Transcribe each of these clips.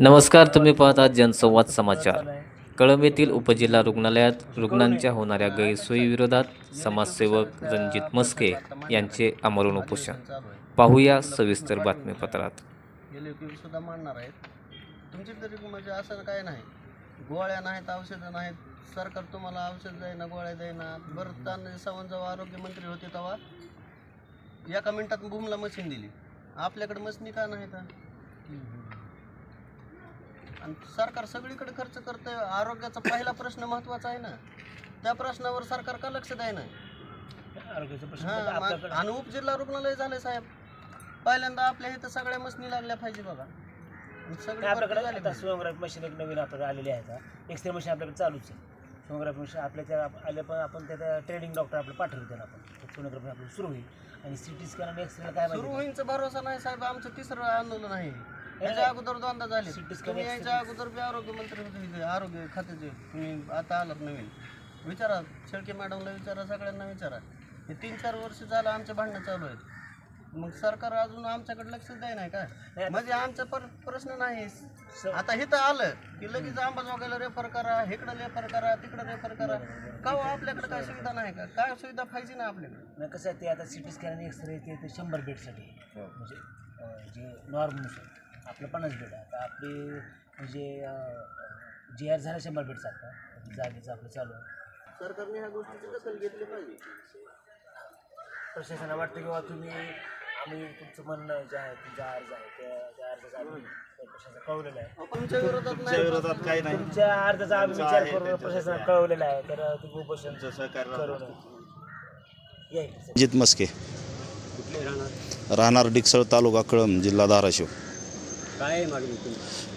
नमस्कार तुम्ही पाहत आहात जनसंवाद समाचार. कळंब येथील उपजिल्हा रुग्णालयात रुग्णांच्या होणाऱ्या गैरसोयीविरोधात समाजसेवक रणजित मस्के यांचे आमरण उपोषण. पाहूया सविस्तर बातमीपत्रात. सुद्धा मांडणार आहेत. तुमची तरी म्हणजे असं काय नाही. गोळ्या नाहीत औषधं नाहीत. सरकार तुम्हाला औषध देईना गोळ्या देईना. बरं त्यांना सावंत जेव्हा आरोग्यमंत्री होते तेव्हा एका मिनिटात भूमला मशीन दिली. आपल्याकडे मशीनी का नाहीत? आणि सरकार सगळीकडे खर्च करतंय. आरोग्याचा पहिला प्रश्न महत्त्वाचा आहे ना. त्या प्रश्नावर सरकार का लक्ष आरोग्याचा प्रश्न तर मा- आपल्याकडे आणि उपजिल्हा रुग्णालय झाले साहेब. पहिल्यांदा आपल्या इथं सगळ्या मशनी लागल्या पाहिजे बघा सगळी आपल्याकडे भरती झाली आता पाहिजे. सोनोग्राफी मशीन एक नवीन आपल्याकडे आलेली आहे एक्सरे मशीन आपल्याकडे चालूच आहे. सोनोग्राफी मशीन आपल्या त्या आले पण आपण त्या ट्रेनिंग डॉक्टर आपलं पाठवतो त्यांना आपण. सोनोग्राफी आपलं सुरू होईल. आणि सी टी स्कॅन आणि एक्सरे काय सुरू माहिती होईनचा भरोसा नाही साहेब. आमचं तिसरं आंदोलन आहे. याच्या अगोदर दोनदा झाले. तुम्ही X-ray. याच्या अगोदर बी होते इथे, आरोग्य खात्याचे. तुम्ही आता आलात नवीन. विचारा शेळके मॅडमला विचारा सगळ्यांना विचारा. हे तीन चार वर्ष झालं आमचे भांडणं चालू आहेत. मग सरकार अजून आमच्याकडे लक्ष द्याय नाही का? म्हणजे आमचा पर प्रश्न नाही. आता हे तर आलं की लगेच अंबाजोगाईला रेफर करा इकडं रेफर करा तिकडं रेफर करा. का हो आपल्याकडे काय सुविधा नाही का? काय सुविधा पाहिजे ना आपल्याकडे? नाही कसं आहे ते आता सी टी स्कॅन आणि एक्सरे ते ते शंभर बेडसाठी. आहे. म्हणजे अं, जे नॉर्मल आपलं पन्नास बेड आहे. आता आपली म्हणजे जी आर झालं शंभर बेडचं आता जागेचं आपलं चालू आहे. सरकारने ह्या गोष्टीची दखल घेतली पाहिजे. प्रशासनाला वाटतं किंवा तुम्ही आम्ही तुमचं म्हणणं जे आहे तुमचा अर्ज आहे त्या त्या अर्जाचा आम्ही प्रशासनाला कळवलेलं आहे. तुमच्या विरोधात नाही. विरोधात काही नाही. तुमच्या अर्जाचा आम्ही विचार करून प्रशासनाला कळवलेला आहे. तर तुम्ही उपोषण सहकार्य. अजित मस्के. राहणार डिकसळ तालुका कळंब जिल्हा धाराशिव. काय मागणी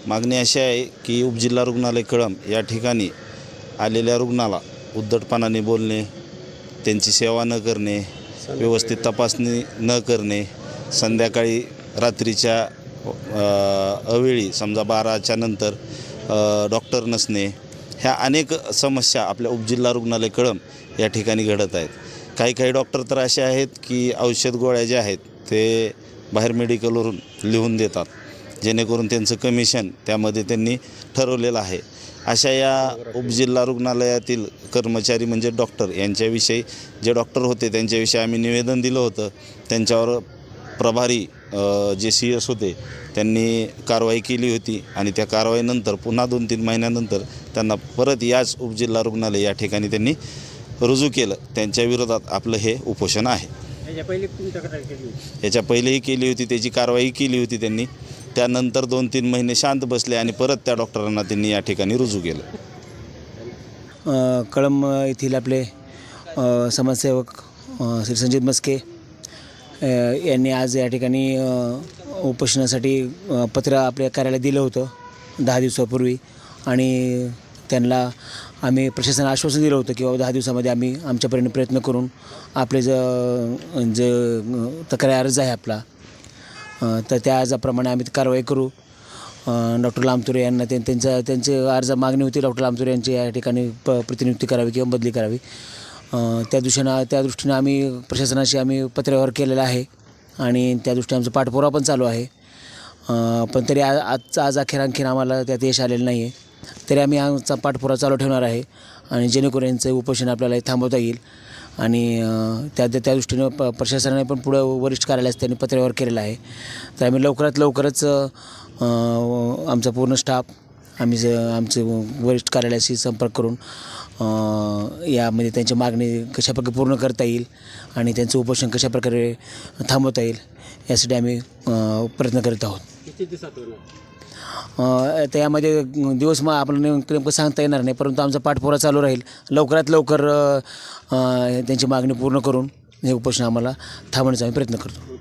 मागणी अशी आहे की उपजिल्हा रुग्णालय कळंब या ठिकाणी आलेल्या रुग्णाला उद्धटपणाने बोलणे त्यांची सेवा न करणे व्यवस्थित तपासणी न करणे संध्याकाळी रात्रीच्या अवेळी समजा बाराच्या नंतर डॉक्टर नसणे ह्या अनेक समस्या आपल्या उपजिल्हा रुग्णालय कळंब या ठिकाणी घडत आहेत. काही काही डॉक्टर तर असे आहेत की औषध गोळ्या ज्या आहेत ते बाहेर मेडिकलवरून लिहून देतात. जेणेकरून त्यांचं कमिशन त्यामध्ये त्यांनी ठरवलेलं आहे. अशा या उपजिल्हा रुग्णालयातील कर्मचारी म्हणजे डॉक्टर यांच्याविषयी जे डॉक्टर होते त्यांच्याविषयी आम्ही निवेदन दिलं होतं. त्यांच्यावर प्रभारी जे सी एस होते त्यांनी कारवाई केली होती आणि त्या कारवाईनंतर पुन्हा दोन तीन महिन्यानंतर त्यांना परत याच उपजिल्हा रुग्णालय या ठिकाणी त्यांनी रुजू केलं. त्यांच्या विरोधात आपलं हे उपोषण आहे. याच्या पहिलेही केली होती त्याची कारवाई केली होती त्यांनी. त्यानंतर दोन तीन महिने शांत बसले आणि परत त्या डॉक्टरांना त्यांनी या ठिकाणी रुजू केलं. कळंब येथील आपले समाजसेवक श्री संजित मस्के यांनी आज या ठिकाणी उपोषणासाठी पत्र आपल्या कार्यालयात दिलं होतं दहा दिवसापूर्वी. आणि त्यांना आम्ही प्रशासनाला आश्वासन दिलं होतं की बाबा दहा दिवसामध्ये आम्ही आमच्यापर्यंत प्रयत्न करून आपले ज जे तक्रार अर्ज आहे आपला तर त्या अर्जाप्रमाणे आम्ही कारवाई करू. डॉक्टर लामतुरे यांना त्यां त्यांचा त्यांचे अर्ज मागणी होती डॉक्टर लामतुरे यांची या ठिकाणी प प्रतिनियुक्ती करावी किंवा बदली करावी. त्या दृष्टीनं त्या दृष्टीनं आम्ही प्रशासनाशी आम्ही पत्रव्यवहार केलेला आहे आणि त्या दृष्टीने आमचा पाठपुरावा पण चालू आहे. पण तरी आज आज आज अखेर आणखीन आम्हाला त्यात यश आलेलं नाही आहे तरी आम्ही आमचा पाठपुरावा चालू ठेवणार आहे आणि जेणेकरून यांचं उपोषण आपल्याला थांबवता येईल. आणि त्या त्या दृष्टीनं प प्रशासनाने पण पुढं वरिष्ठ कार्यालयास त्यांनी पत्रव्यवहार केलेला आहे. तर आम्ही लवकरात लवकरच आमचा पूर्ण स्टाफ आम्ही ज आमचे वरिष्ठ कार्यालयाशी संपर्क करून यामध्ये त्यांची मागणी कशाप्रकारे पूर्ण करता येईल आणि त्यांचं उपोषण कशाप्रकारे थांबवता येईल यासाठी आम्ही प्रयत्न करीत आहोत. किती यामध्ये दिवस मग आपण नेमकं सांगता येणार नाही परंतु आमचा पाठपुरा चालू राहील. लवकरात लवकर त्यांची मागणी पूर्ण करून हे उपोषण आम्हाला थांबवण्याचा आम्ही प्रयत्न करतो.